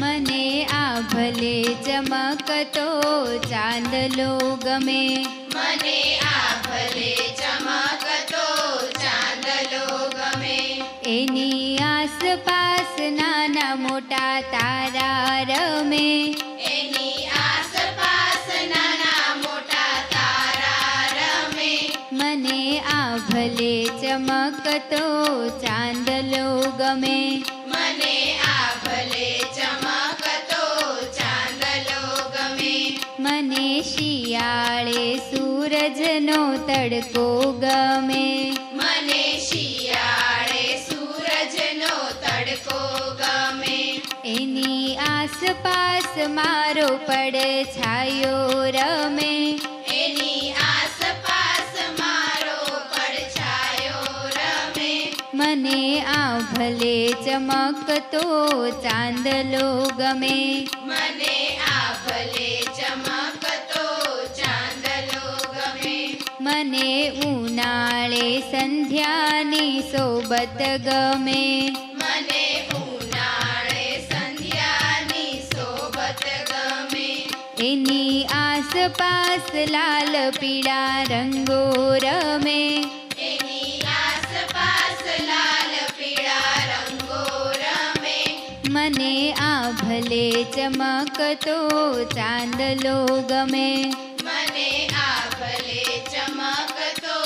મને આ ભલે ચમકતો ચાંદલો ગમે. મને આ ભલે ચમકતો ચાંદલો ગમે. એની આસપાસ નાના મોટા તારા રમે. એની આસપાસ નાના મોટા તારા રમે. મને આ ભલે ચમકતો ચાંદલો ગમે. મને મને શિયાળે સૂરજનો તડકો ગમે. મને શિયાળે સૂરજનો તડકો ગમે. એની આસપાસ મારો પડછાયો રમે. મને આ ભલે ચમકતો ચાંદલો ગમે. મને આ ભલે ચમકતો ચાંદલો ગમે. મને ઉનાળે સંધ્યાની સોબત ગમે. મને ઉનાળે સંધ્યાની સોબત ગમે. એની આસપાસ લાલ પીળા રંગો રમે. આ ભલે ચમકતો ચાંદલો ગમે. મને આ ભલે ચમકતો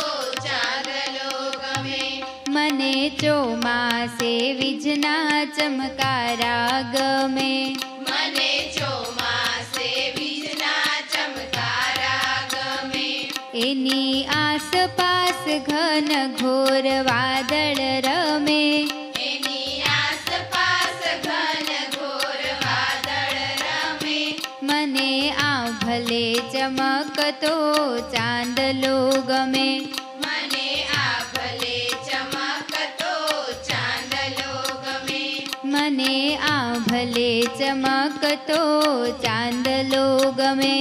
ચાંદલો ગમે. મને ચોમાસે વીજના ચમકારા ગમે. મને ચોમાસે વીજના ચમકારા ગમે. એની આસપાસ ઘન ઘોર વાદળ મને આ ભલે ચમકતો ચાંદલો ગમે મને આ ભલે ચમકતો ચાંદલો ગમે મને આ ભલે ચમકતો ચાંદલો ગમે